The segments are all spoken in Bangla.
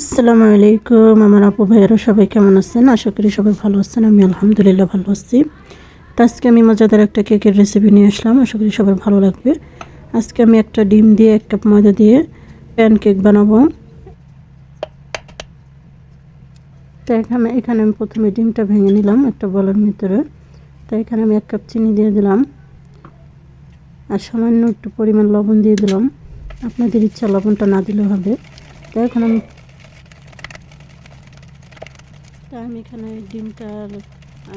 আসসালামু আলাইকুম, আমার আপু ভাইয়েরা সবাই কেমন আছেন? আশা করি সবাই ভালো আছেন, আমি আলহামদুলিল্লাহ ভালো আছি। তো আজকে আমি মজাদার একটা কেকের রেসিপি নিয়ে আসলাম, আশা করি সবার ভালো লাগবে। আজকে আমি একটা ডিম দিয়ে, এক কাপ ময়দা দিয়ে প্যান কেক বানাবো। তো এখানে এখানে আমি প্রথমে ডিমটা ভেঙে নিলাম একটা বলার ভিতরে। তো এখানে আমি এক কাপ চিনি দিয়ে দিলাম। আর সামান্য একটু পরিমাণ লবণ দিয়ে দিলাম। আপনাদের ইচ্ছা, লবণটা না দিলেও হবে। তো এখন আমি তা আমি এখানে ডিমটা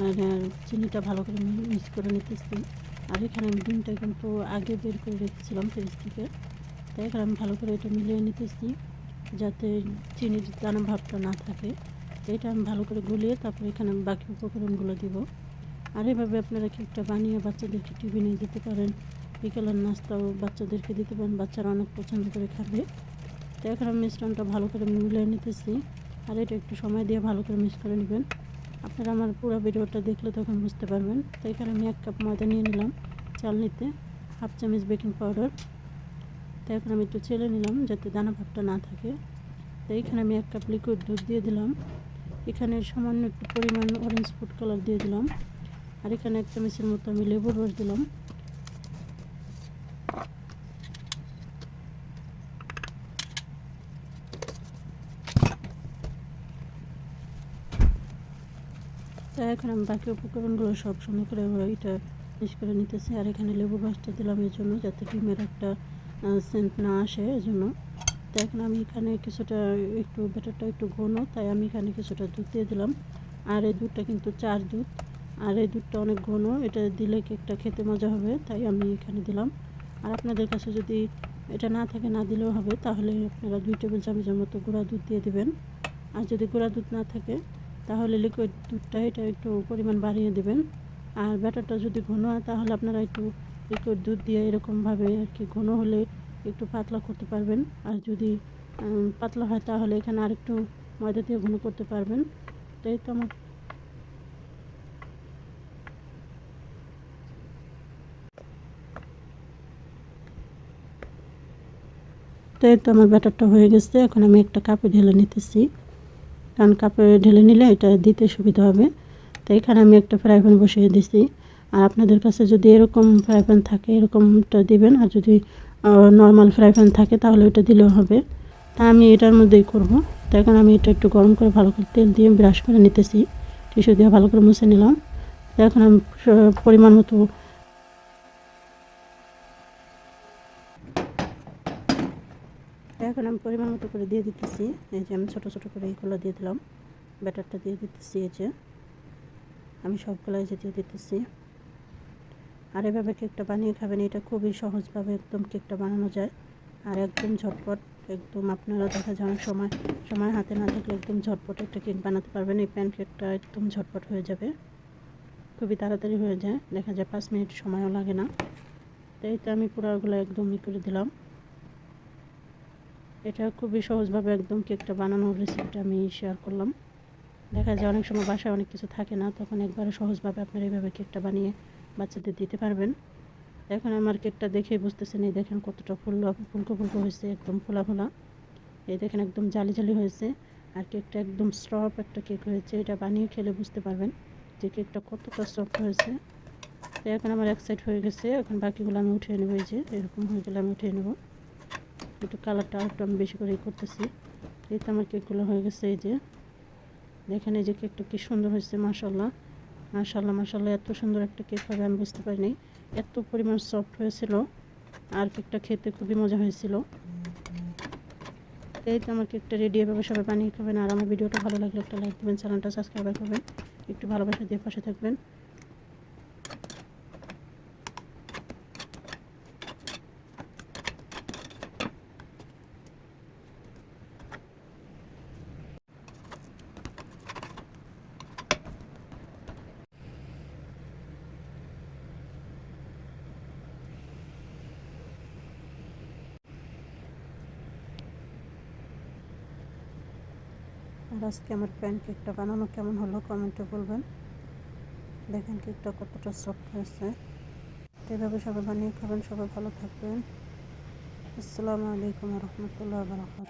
আর চিনিটা ভালো করে মিক্স করে নিতেছি। আর এখানে আমি ডিমটা কিন্তু আগে বের করে রেখেছিলাম ফ্রিজ থেকে তাই এখানে আমি ভালো করে এটা মিলিয়ে নিতেছি, যাতে চিনির দানা ভাবটা না থাকে। তো এটা আমি ভালো করে গুলিয়ে তারপর এখানে বাকি উপকরণগুলো দিব। আর এভাবে আপনারা কেকটা বানিয়ে বাচ্চাদেরকে টিফিনে দিতে পারেন, বিকেলের নাস্তাও বাচ্চাদেরকে দিতে পারেন, বাচ্চারা অনেক পছন্দ করে খাবে। তো এখন আমি মিশ্রণটা ভালো করে মিলিয়ে নিতেছি। আর এটা একটু সময় দিয়ে ভালো করে মিক্স করে নেবেন। আপনারা আমার পুরো ভিডিওটা দেখলে তখন বুঝতে পারবেন। তো এখানে আমি এক কাপ ময়দা নিয়ে নিলাম চাল নিতে হাফ চামচ বেকিং পাউডার তো এখন আমি একটু ছেলে নিলাম যাতে দানা ভাবটা না থাকে। তো এখানে আমি এক কাপ লিকুইড দুধ দিয়ে দিলাম। এখানে সামান্য একটু পরিমাণ অরেঞ্জ ফুড কালার দিয়ে দিলাম। আর এখানে এক চামচের মতো আমি লেবুর রস দিলাম। তো এখন আমি বাকি উপকরণগুলো সব সময় করে এটা মিক্স করে নিতেছি। আর এখানে লেবু রসটা দিলাম এই জন্য, যাতে ডিমের একটা সেন্ট না আসে এই জন্য। তো এখন আমি এখানে কিছুটা একটু, ব্যাটারটা একটু ঘন, তাই আমি এখানে কিছুটা দুধ দিয়ে দিলাম। আর এই দুধটা কিন্তু চার দুধ। আর এই দুধটা অনেক ঘন, এটা দিলে কেকটা খেতে মজা হবে, তাই আমি এখানে দিলাম। আর আপনাদের কাছে যদি এটা না থাকে, না দিলেও হবে, তাহলে আপনারা দুই টেবিল চামচের মতো গুঁড়া দুধ দিয়ে দেবেন। আর যদি গুঁড়া দুধ না থাকে তাহলে লিকুইড দুধটা এটা একটু পরিমাণ বাড়িয়ে দেবেন। আর ব্যাটারটা যদি ঘন হয়, তাহলে আপনারা একটু লিকুইড দুধ দিয়ে এরকমভাবে আর কি ঘন হলে একটু পাতলা করতে পারবেন। আর যদি পাতলা হয়, তাহলে এখানে আরেকটু ময়দা দিয়ে ঘন করতে পারবেন। তো এই তো আমার তো এই তো আমার ব্যাটারটা হয়ে গেছে। এখন আমি একটা কাপে ঢেলে নিতেছি। কারণ কাপে ঢেলে নিলে এটা দিতে সুবিধা হবে। তো এখানে আমি একটা ফ্রাই প্যান বসিয়ে দিছি। আর আপনাদের কাছে যদি এরকম ফ্রাই প্যান থাকে, এরকমটা দিবেন। আর যদি নর্মাল ফ্রাই প্যান থাকে, তাহলে ওটা দিলেও হবে। তা আমি এটার মধ্যেই করব। তো এখন আমি এটা একটু গরম করে ভালো করে তেল দিয়ে ব্রাশ করে নিতেছি। টিস্যু দিয়ে ভালো করে মুছে নিলাম। এখন আমি পরিমাণ মতো এখন আমি পরিমাণ মতো করে দিয়ে দিতেছি। এই যে আমি ছোটো ছোটো করে এইগুলো দিয়ে দিলাম। ব্যাটারটা দিয়ে দিতেছি এই যে। আমি সবগুলো এই যে দিয়ে দিতেছি। আর এভাবে কেকটা বানিয়ে খাবেন, এটা খুবই সহজভাবে একদম কেকটা বানানো যায়। আর একদম ঝটপট, একদম আপনারা দেখা যায় অনেক সময় সময় হাতে না থাকলে একদম ঝটপট একটা কেক বানাতে পারবেন। এই প্যান কেকটা একদম ঝটপট হয়ে যাবে। খুবই তাড়াতাড়ি হয়ে যায়। দেখা যায় পাঁচ মিনিট সময়ও লাগে না। তো এই তো আমি পুরোগুলো একদম ই করে দিলাম। এটা খুবই সহজভাবে একদম কেকটা বানানোর রেসিপিটা আমি শেয়ার করলাম। দেখা যায় অনেক সময় বাসায় অনেক কিছু থাকে না, তখন একবারে সহজভাবে আপনারা এইভাবে কেকটা বানিয়ে বাচ্চাদের দিতে পারবেন। এখন আমার কেকটা দেখে বুঝতেছেন, এই দেখেন কতটা ফুল ফুলকো ফুলকো হয়েছে, একদম ফোলা ফোলা। এই দেখেন একদম জালি জালি হয়েছে, আর কেকটা একদম সফট একটা কেক হয়েছে, এটা বানিয়ে খেলে বুঝতে পারবেন যে কেকটা কতটা সফট হয়েছে। তো এখন আমার এক সাইড হয়ে গেছে, এখন বাকিগুলো আমি উঠিয়ে নেব, এই যে এরকম হয়ে গেলে আমি উঠিয়ে নেব। একটু কালারটা একটু আমি বেশি করে করতেছি। এই তো আমার কেকগুলো হয়ে গেছে, এই যে। দেখেন, এই যে কেকটা কি সুন্দর হয়েছে মাসাল্লাহ মাসাল্লাহ মাসাল্লাহ এত সুন্দর একটা কেক হবে, আমি বুঝতে পারিনি। এত পরিমাণ সফট হয়েছিল, আর কেকটা খেতে খুবই মজা হয়েছিল। এই তো আমার কেকটা রেডি এভাবে সবাই বানিয়ে খাবেন। আর আমার ভিডিওটা ভালো লাগলে একটা লাইক দেবেন, চ্যানেলটা সাবস্ক্রাইব করবেন। একটু ভালোবাসা দিয়ে পাশে থাকবেন। আর আজকে আমার প্যান কেকটা বানানো কেমন হলো কমেন্টে বলবেন। দেখেন কেকটা কতটা সফট হয়েছে। এভাবে সবাই বানিয়ে খাবেন, সবাই ভালো থাকবেন। আসসালামু আলাইকুম রহমতুল্লাহ বারকাত